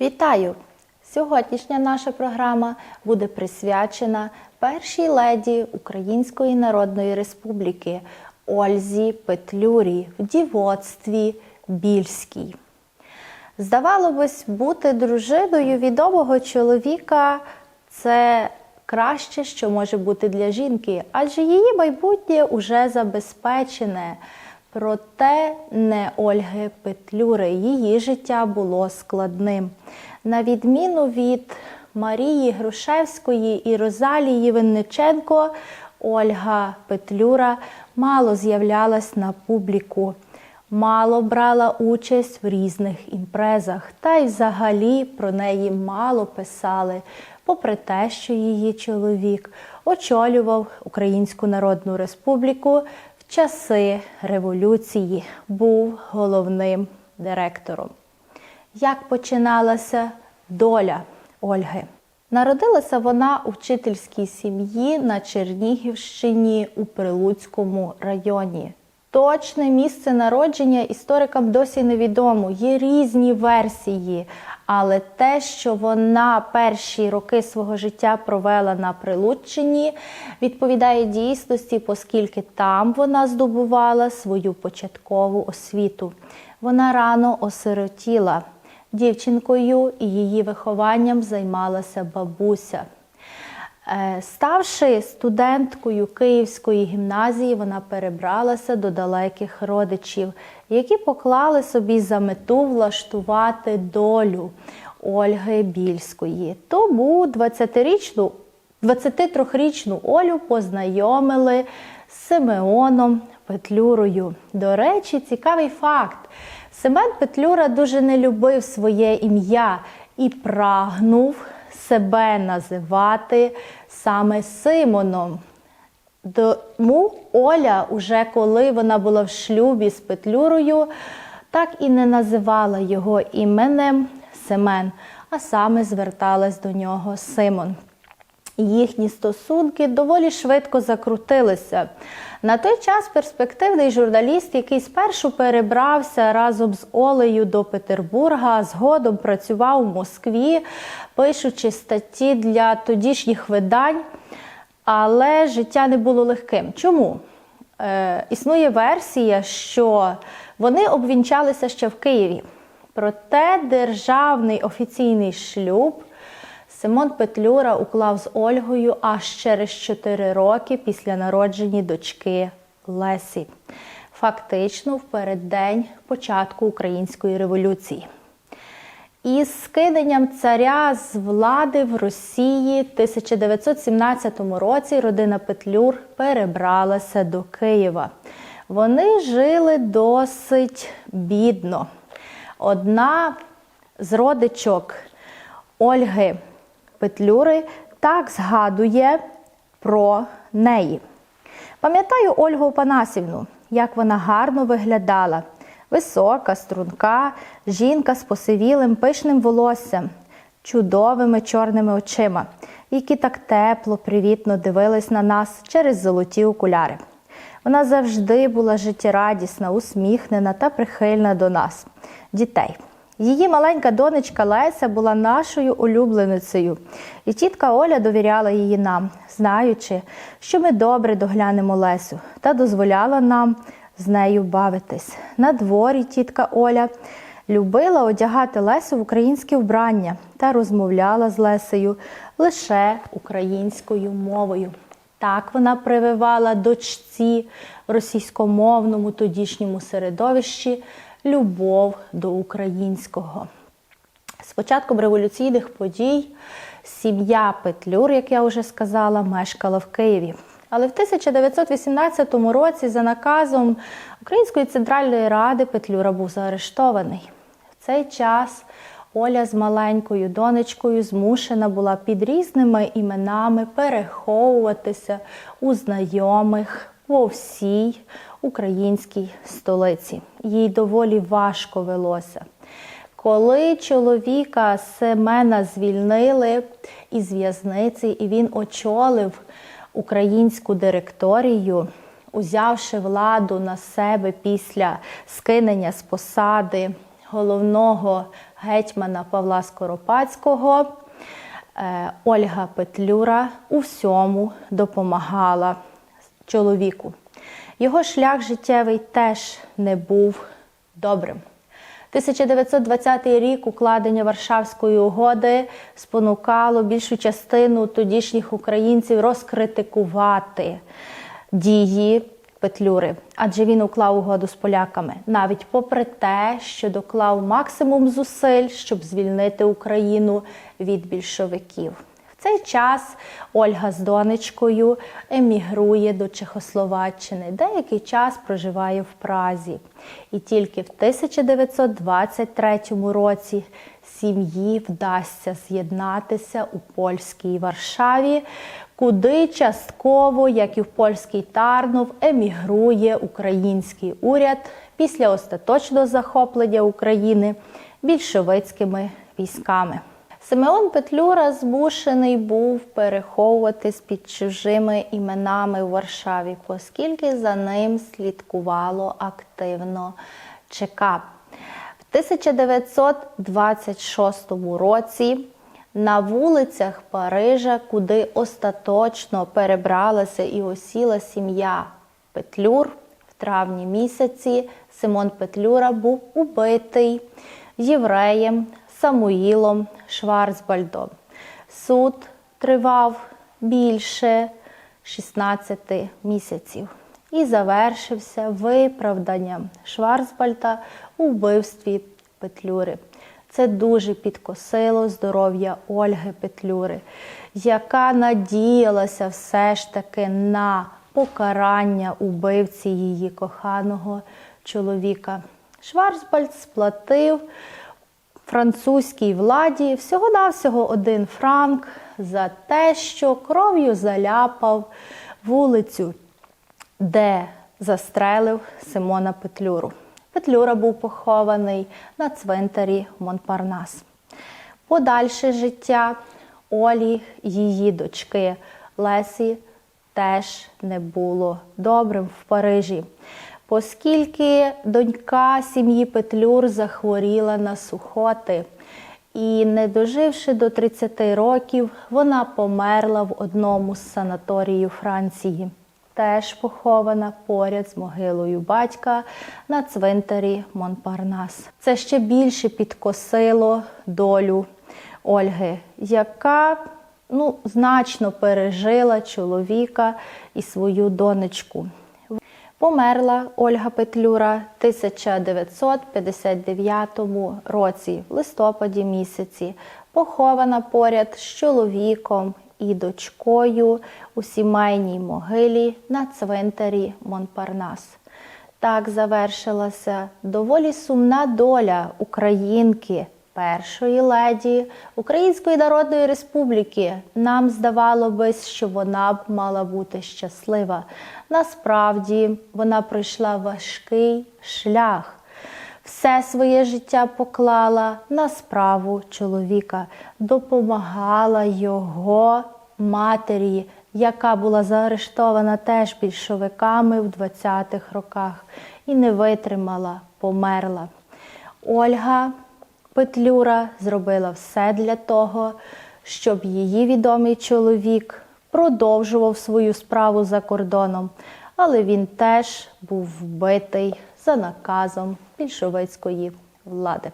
Вітаю! Сьогоднішня наша програма буде присвячена першій леді Української Народної Республіки Ользі Петлюрі в дівоцтві Більській. Здавало бись, бути дружиною відомого чоловіка це краще, що може бути для жінки, адже її майбутнє уже забезпечене. Проте не Ольги Петлюри. Її життя було складним. На відміну від Марії Грушевської і Розалії Винниченко, Ольга Петлюра мало з'являлась на публіку, мало брала участь в різних імпрезах, та й взагалі про неї мало писали, попри те, що її чоловік очолював Українську Народну Республіку часи революції, був головним директором. Як починалася доля Ольги? Народилася вона у вчительській сім'ї на Чернігівщині у Прилуцькому районі. Точне місце народження історикам досі невідомо. Є різні версії, але те, що вона перші роки свого життя провела на Прилуччині, відповідає дійсності, оскільки там вона здобувала свою початкову освіту. Вона рано осиротіла. Дівчинкою і її вихованням займалася бабуся. Е, Ставши студенткою Київської гімназії, вона перебралася до далеких родичів, які поклали собі за мету влаштувати долю Ольги Більської. Тому 20-річну, 23-річну Олю познайомили з Симеоном Петлюрою. До речі, цікавий факт. Семен Петлюра дуже не любив своє ім'я і прагнув себе називати саме Симоном. Тому Оля, уже коли вона була в шлюбі з Петлюрою, так і не називала його іменем Семен, а саме зверталась до нього Симон. Їхні стосунки доволі швидко закрутилися. На той час перспективний журналіст, який спершу перебрався разом з Олею до Петербурга, згодом працював у Москві, пишучи статті для тодішніх видань, але життя не було легким. Чому? Е, Існує версія, що вони обвінчалися ще в Києві. Проте державний офіційний шлюб Симон Петлюра уклав з Ольгою аж через 4 роки після народження дочки Лесі, фактично в переддень початку Української революції. Із скиденням царя з влади в Росії в 1917 році родина Петлюр перебралася до Києва. Вони жили досить бідно. Одна з родичок Ольги Петлюри так згадує про неї. Пам'ятаю Ольгу Панасівну, як вона гарно виглядала. Висока, струнка, жінка з посивілим пишним волоссям, чудовими чорними очима, які так тепло, привітно дивились на нас через золоті окуляри. Вона завжди була життєрадісна, усміхнена та прихильна до нас, дітей. Її маленька донечка Леся була нашою улюбленицею, і тітка Оля довіряла її нам, знаючи, що ми добре доглянемо Лесю, та дозволяла нам з нею бавитись. На дворі тітка Оля любила одягати Лесю в українське вбрання та розмовляла з Лесею лише українською мовою. Так вона прививала дочці в російськомовному тодішньому середовищі любов до українського. З початком революційних подій сім'я Петлюр, як я вже сказала, мешкала в Києві. Але в 1918 році, за наказом Української центральної ради, Петлюра був заарештований. В цей час Оля з маленькою донечкою змушена була під різними іменами переховуватися у знайомих по всій українській столиці. Їй доволі важко велося. Коли чоловіка Семена звільнили із в'язниці, і він очолив українську директорію, узявши владу на себе після скинення з посади головного гетьмана Павла Скоропадського. Е, Ольга Петлюра у всьому допомагала чоловіку. Його шлях життєвий теж не був добрим. 1920 рік укладення Варшавської угоди спонукало більшу частину тодішніх українців розкритикувати дії Петлюри, адже він уклав угоду з поляками, навіть попри те, що доклав максимум зусиль, щоб звільнити Україну від більшовиків. Цей час Ольга з донечкою емігрує до Чехословаччини, деякий час проживає в Празі. І тільки в 1923 році сім'ї вдасться з'єднатися у польській Варшаві, куди частково, як і в польський Тарнов, емігрує український уряд після остаточного захоплення України більшовицькими військами. Симеон Петлюра змушений був переховуватись під чужими іменами у Варшаві, оскільки за ним слідкувало активно ЧК. В 1926 році на вулицях Парижа, куди остаточно перебралася і осіла сім'я Петлюр, в травні місяці Симон Петлюра був убитий євреєм Самуїлом Шварцбальдом. Суд тривав більше 16 місяців і завершився виправданням Шварцбальда у вбивстві Петлюри. Це дуже підкосило здоров'я Ольги Петлюри, яка надіялася все ж таки на покарання убивці її коханого чоловіка. Шварцбальд сплатив французькій владі всього-навсього один франк за те, що кров'ю заляпав вулицю, де застрелив Симона Петлюру. Петлюра був похований на цвинтарі Монпарнас. Подальше життя Олі, її дочки Лесі, теж не було добрим в Парижі, оскільки донька сім'ї Петлюр захворіла на сухоти. І, не доживши до 30 років, вона померла в одному з санаторіїв Франції теж похована поряд з могилою батька на цвинтарі Монпарнас. Це ще більше підкосило долю Ольги, яка ну, значно пережила чоловіка і свою донечку. Померла Ольга Петлюра в 1959 році, в листопаді місяці, похована поряд з чоловіком і дочкою у сімейній могилі на цвинтарі Монпарнас. Так завершилася доволі сумна доля українки, першої леді Української Народної Республіки. Нам здавало би, що вона б мала бути щаслива. Насправді вона пройшла важкий шлях. Все своє життя поклала на справу чоловіка, допомагала його матері, яка була заарештована теж більшовиками в 20-х роках і не витримала, померла. Ольга Петлюра зробила все для того, щоб її відомий чоловік продовжував свою справу за кордоном, але він теж був вбитий за наказом більшовицької влади.